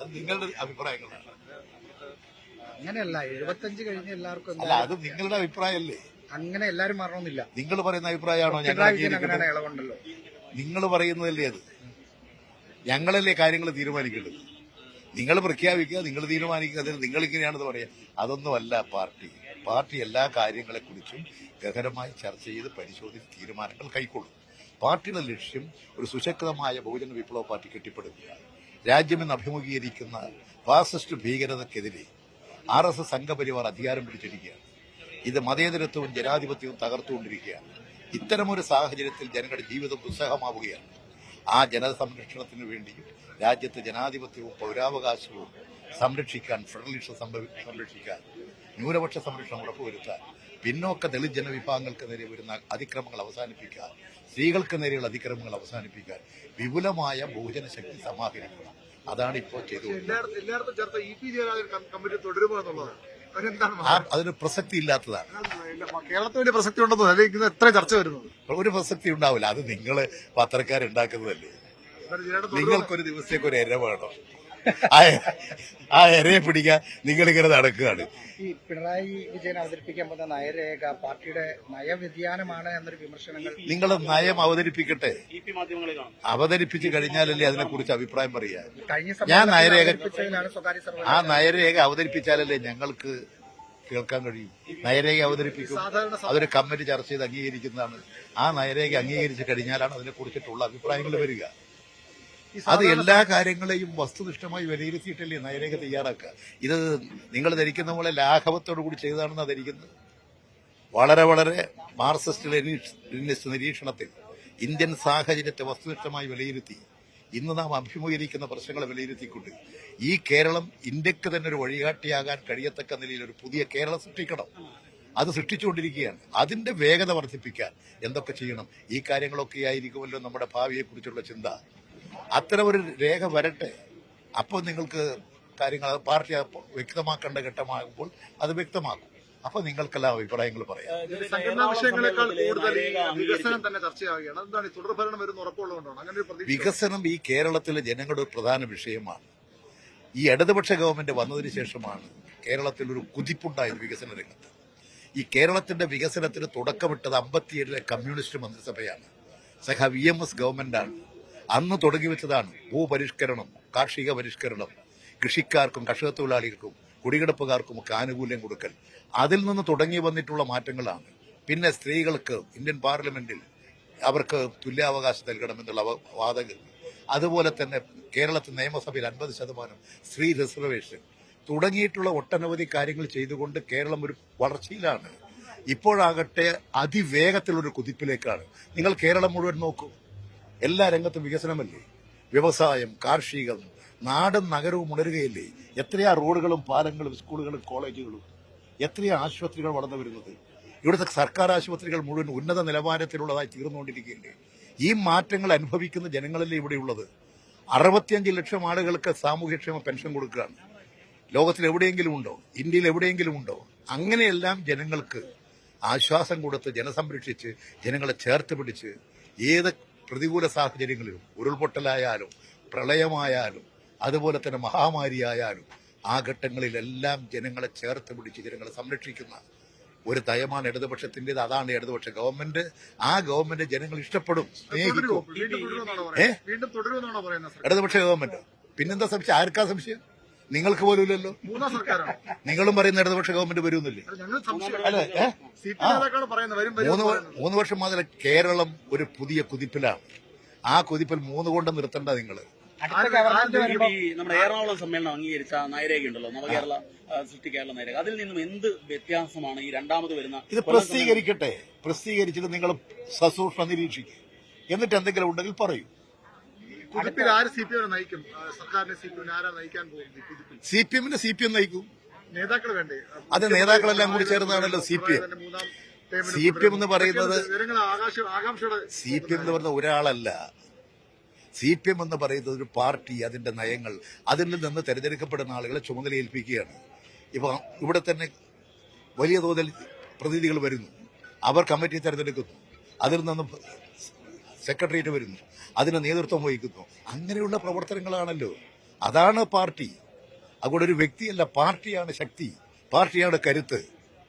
അത് നിങ്ങളുടെ അഭിപ്രായങ്ങളാണ്. അങ്ങനെയല്ല എഴുപത്തഞ്ച് കഴിഞ്ഞ എല്ലാവർക്കും അല്ല അത് നിങ്ങളുടെ അഭിപ്രായമല്ലേ? അങ്ങനെ എല്ലാരും മറണമെന്നില്ല നിങ്ങൾ പറയുന്ന അഭിപ്രായമാണോ ഞങ്ങൾ ഇളവുണ്ടല്ലോ. നിങ്ങൾ പറയുന്നതല്ലേ അത്? ഞങ്ങളല്ലേ കാര്യങ്ങൾ തീരുമാനിക്കുന്നത് നിങ്ങൾ പ്രഖ്യാപിക്കുക നിങ്ങൾ തീരുമാനിക്കുക അതിന് നിങ്ങൾ ഇങ്ങനെയാണെന്ന് പറയാം. അതൊന്നുമല്ല പാർട്ടി. പാർട്ടി എല്ലാ കാര്യങ്ങളെക്കുറിച്ചും ഗഹനമായി ചർച്ച ചെയ്ത് പരിശോധിച്ച് തീരുമാനങ്ങൾ കൈക്കൊള്ളും. പാർട്ടിയുടെ ലക്ഷ്യം ഒരു സുശക്തമായ ബഹുജന വിപ്ലവ പാർട്ടി കെട്ടിപ്പടുക്കുക. രാജ്യമെന്ന് അഭിമുഖീകരിക്കുന്ന ഫാസിസ്റ്റ് ഭീകരതയ്ക്കെതിരെ ആർ എസ് എസ് സംഘപരിവാർ അധികാരം പിടിച്ചിരിക്കുകയാണ്. ഇത് മതേതരത്വവും ജനാധിപത്യവും തകർത്തുകൊണ്ടിരിക്കുകയാണ്. ഇത്തരമൊരു സാഹചര്യത്തിൽ ജനങ്ങളുടെ ജീവിതം ദുസ്സഹമാവുകയാണ്. ആ ജനസംരക്ഷണത്തിനു വേണ്ടിയും രാജ്യത്തെ ജനാധിപത്യവും പൗരാവകാശവും സംരക്ഷിക്കാൻ ഫെഡറലിസം സംരക്ഷിക്കാൻ ന്യൂനപക്ഷ സംരക്ഷണം ഉറപ്പുവരുത്താൻ പിന്നോക്ക ദളിത് ജനവിഭാഗങ്ങൾക്ക് നേരെ വരുന്ന അതിക്രമങ്ങൾ അവസാനിപ്പിക്കാൻ സ്ത്രീകൾക്ക് നേരെയുള്ള അതിക്രമങ്ങൾ അവസാനിപ്പിക്കാൻ വിപുലമായ ബഹുജന ശക്തി സമാഹരിക്കുക അതാണ് ഇപ്പോൾ ചെയ്തുകൊണ്ടിരിക്കുന്നത് അതിന് പ്രസക്തി ഇല്ലാത്തതാണ്. കേരളത്തിന് വലിയ പ്രസക്തി ഉണ്ടെന്ന് എത്ര ചർച്ച വരുന്നു? ഒരു പ്രസക്തി ഉണ്ടാവില്ല. അത് നിങ്ങൾ പത്രക്കാരുണ്ടാക്കുന്നതല്ലേ? നിങ്ങൾക്കൊരു ദിവസത്തേക്ക് ഒരു ഇര വേണം. ആ എരയെ പിടിക്കാൻ നിങ്ങളിങ്ങനെ നടക്കുകയാണ്. ഈ പിണറായി വിജയൻ അവതരിപ്പിക്കാൻ പോകുന്ന നയരേഖ പാർട്ടിയുടെ നയവ്യതിയാനമാണ് എന്നൊരു വിമർശനങ്ങൾ നിങ്ങൾ നയം അവതരിപ്പിക്കട്ടെ? അവതരിപ്പിച്ചു കഴിഞ്ഞാലല്ലേ അതിനെക്കുറിച്ച് അഭിപ്രായം പറയാ. ഞാൻ നയരേഖ ആ നയരേഖ അവതരിപ്പിച്ചാലല്ലേ ഞങ്ങൾക്ക് കേൾക്കാൻ കഴിയും. നയരേഖ അവതരിപ്പിക്കും. സാധാരണ അതൊരു കമ്മിറ്റി ചർച്ച ചെയ്ത് അംഗീകരിക്കുന്നതാണ്. ആ നയരേഖ അംഗീകരിച്ചു കഴിഞ്ഞാലാണ് അതിനെക്കുറിച്ചിട്ടുള്ള അഭിപ്രായങ്ങൾ വരിക. അത് എല്ലാ കാര്യങ്ങളെയും വസ്തുനിഷ്ഠമായി വിലയിരുത്തിയിട്ടല്ലേ നയരേഖ തയ്യാറാക്കുക? ഇത് നിങ്ങൾ ധരിക്കുന്ന പോലെ ലാഘവത്തോടു കൂടി ചെയ്തതാണെന്ന് ധരിക്കുന്നത്? വളരെ വളരെ മാർക്സിസ്റ്റ് ലെനിനിസ്റ്റ് നിരീക്ഷണത്തിൽ ഇന്ത്യൻ സാഹചര്യത്തെ വസ്തുനിഷ്ഠമായി വിലയിരുത്തി ഇന്ന് നാം അഭിമുഖീകരിക്കുന്ന പ്രശ്നങ്ങളെ വിലയിരുത്തിക്കൊണ്ട് ഈ കേരളം ഇന്ത്യയ്ക്ക് തന്നെ ഒരു വഴികാട്ടിയാകാൻ കഴിയത്തക്ക നിലയിൽ ഒരു പുതിയ കേരളം സൃഷ്ടിക്കണം. അത് സൃഷ്ടിച്ചുകൊണ്ടിരിക്കുകയാണ്. അതിന്റെ വേഗത വർദ്ധിപ്പിക്കാൻ എന്തൊക്കെ ചെയ്യണം? ഈ കാര്യങ്ങളൊക്കെ ആയിരിക്കുമല്ലോ നമ്മുടെ ഭാവിയെക്കുറിച്ചുള്ള ചിന്ത. അത്തരമൊരു രേഖ വരട്ടെ? അപ്പോൾ നിങ്ങൾക്ക് കാര്യങ്ങൾ പാർട്ടി വ്യക്തമാക്കേണ്ട ഘട്ടമാകുമ്പോൾ അത് വ്യക്തമാക്കും അപ്പൊ നിങ്ങൾക്കെല്ലാം അഭിപ്രായങ്ങൾ പറയാം. സംഘടനാ വിഷയങ്ങളെക്കാൾ കൂടുതൽ വികസനം തന്നെ ചർച്ചയാവുകയാണ് എന്താണ് ഈ തുടർഭരണം വരുന്ന ഉറപ്പുള്ളതുകൊണ്ടാണ്. അങ്ങനെ ഒരു വികസനം ഈ കേരളത്തിലെ ജനങ്ങളുടെ ഒരു പ്രധാന വിഷയമാണ്. ഈ ഇടതുപക്ഷ ഗവൺമെന്റ് വന്നതിന് ശേഷമാണ് കേരളത്തിൽ ഒരു കുതിപ്പുണ്ടായത് വികസന രംഗത്ത്. ഈ കേരളത്തിന്റെ വികസനത്തിന് തുടക്കമിട്ടത് അമ്പത്തിയേഴിലെ കമ്മ്യൂണിസ്റ്റ് മന്ത്രിസഭയാണ്. സഖ വി എം എസ് ഗവൺമെന്റാണ്. അന്ന് തുടങ്ങി വെച്ചതാണ് ഭൂപരിഷ്കരണം കാർഷിക പരിഷ്കരണം. കൃഷിക്കാർക്കും കർഷക തൊഴിലാളികൾക്കും കുടികിടപ്പുകാർക്കും ഒക്കെ ആനുകൂല്യം കൊടുക്കൽ. അതിൽ നിന്ന് തുടങ്ങി വന്നിട്ടുള്ള മാറ്റങ്ങളാണ്. പിന്നെ സ്ത്രീകൾക്ക് ഇന്ത്യൻ പാർലമെന്റിൽ അവർക്ക് തുല്യാവകാശം നൽകണമെന്നുള്ള വാദങ്ങൾ. അതുപോലെ തന്നെ കേരളത്തിൽ നിയമസഭയിൽ അൻപത് ശതമാനം സ്ത്രീ റിസർവേഷൻ. തുടങ്ങിയിട്ടുള്ള ഒട്ടനവധി കാര്യങ്ങൾ ചെയ്തുകൊണ്ട് കേരളം ഒരു വളർച്ചയിലാണ്. ഇപ്പോഴാകട്ടെ അതിവേഗത്തിലൊരു കുതിപ്പിലേക്കാണ്. നിങ്ങൾ കേരളം മുഴുവൻ നോക്കൂ. എല്ലാ രംഗത്തും വികസനമല്ലേ? വ്യവസായം കാർഷികം നാടും നഗരവും ഉണരുകയല്ലേ? എത്രയാ റോഡുകളും പാലങ്ങളും സ്കൂളുകളും കോളേജുകളും? എത്രയാ ആശുപത്രികൾ വളർന്നു വരുന്നത്? ഇവിടുത്തെ സർക്കാർ ആശുപത്രികൾ മുഴുവൻ ഉന്നത നിലവാരത്തിലുള്ളതായി തീർന്നുകൊണ്ടിരിക്കുകയല്ലേ? ഈ മാറ്റങ്ങൾ അനുഭവിക്കുന്ന ജനങ്ങളല്ലേ ഇവിടെയുള്ളത്? അറുപത്തിയഞ്ച് ലക്ഷം ആളുകൾക്ക് സാമൂഹ്യക്ഷേമ പെൻഷൻ കൊടുക്കുകയാണ്. ലോകത്തിൽ എവിടെയെങ്കിലും ഉണ്ടോ? ഇന്ത്യയിൽ എവിടെയെങ്കിലും ഉണ്ടോ? അങ്ങനെയെല്ലാം ജനങ്ങൾക്ക് ആശ്വാസം കൊടുത്ത് ജനസംരക്ഷിച്ച് ജനങ്ങളെ ചേർത്ത് പിടിച്ച് ഏത് പ്രതികൂല സാഹചര്യങ്ങളിലും ഉരുൾപൊട്ടലായാലും പ്രളയമായാലും അതുപോലെ തന്നെ മഹാമാരിയായാലും ആ ഘട്ടങ്ങളിലെല്ലാം ജനങ്ങളെ ചേർത്ത് പിടിച്ച് ജനങ്ങളെ സംരക്ഷിക്കുന്ന ഒരു തയമാണ് ഇടതുപക്ഷത്തിന്റെത്. അതാണ് ഇടതുപക്ഷ ഗവൺമെന്റ് ആ ഗവൺമെന്റ് ജനങ്ങൾ ഇഷ്ടപ്പെടും സ്നേഹിക്കും? ഇടതുപക്ഷ ഗവൺമെന്റ് പിന്നെന്താ സംശയം? ആർക്കാ സംശയം? നിങ്ങൾക്ക് പോലും ഇല്ലല്ലോ. മൂന്നാം സർക്കാരാണോ. നിങ്ങളും പറയുന്ന ഇടതുപക്ഷ ഗവൺമെന്റ് വരുമെന്നില്ലേ അല്ലെ മൂന്ന് വർഷം മുതൽ കേരളം ഒരു പുതിയ കുതിപ്പിലാണ്. ആ കുതിപ്പിൽ മൂന്ന് കൊണ്ട് നിർത്തണ്ട നിങ്ങൾ നമ്മുടെ എറണാകുളം സമ്മേളനം അംഗീകരിച്ച നയരേഖ ഉണ്ടല്ലോ നവകേരള സൃഷ്ടി കേരള നയരേഖ. അതിൽ നിന്നും എന്ത് വ്യത്യാസമാണ് ഈ രണ്ടാമത് വരുന്ന ഇത് പ്രസിദ്ധീകരിക്കട്ടെ. പ്രസിദ്ധീകരിച്ചിട്ട് നിങ്ങൾ സസൂക്ഷ്മം നിരീക്ഷിക്കും. എന്നിട്ട് എന്തെങ്കിലും ഉണ്ടെങ്കിൽ പറയൂ. സി പി എമ്മിന്റെ സി പി എം എമ്മിന് സി പി നയിക്കും. നേതാക്കൾ വേണ്ടേ? അത് നേതാക്കളെല്ലാം കൂടി ചേർന്നാണല്ലോ C P M. C P M എന്ന് പറയുന്നത് സി പി എം എന്ന് പറഞ്ഞ ഒരാളല്ല. സി പി എം എന്ന് പറയുന്നത് ഒരു പാർട്ടി അതിന്റെ നയങ്ങൾ. അതിൽ നിന്ന് തെരഞ്ഞെടുക്കപ്പെടുന്ന ആളുകളെ ചുമതല ഏൽപ്പിക്കുകയാണ് ഇപ്പൊ ഇവിടെ തന്നെ വലിയ തോതിൽ പ്രതിനിധികൾ വരുന്നു. അവർ കമ്മിറ്റി തെരഞ്ഞെടുക്കുന്നു. അതിൽ നിന്ന് സെക്രട്ടേറിയറ്റ് വരുന്നു. അതിന് നേതൃത്വം വഹിക്കുന്നു. അങ്ങനെയുള്ള പ്രവർത്തനങ്ങളാണല്ലോ. അതാണ് പാർട്ടി. അതുകൊണ്ട് ഒരു വ്യക്തിയല്ല പാർട്ടിയാണ് ശക്തി. പാർട്ടിയാണ് കരുത്ത്.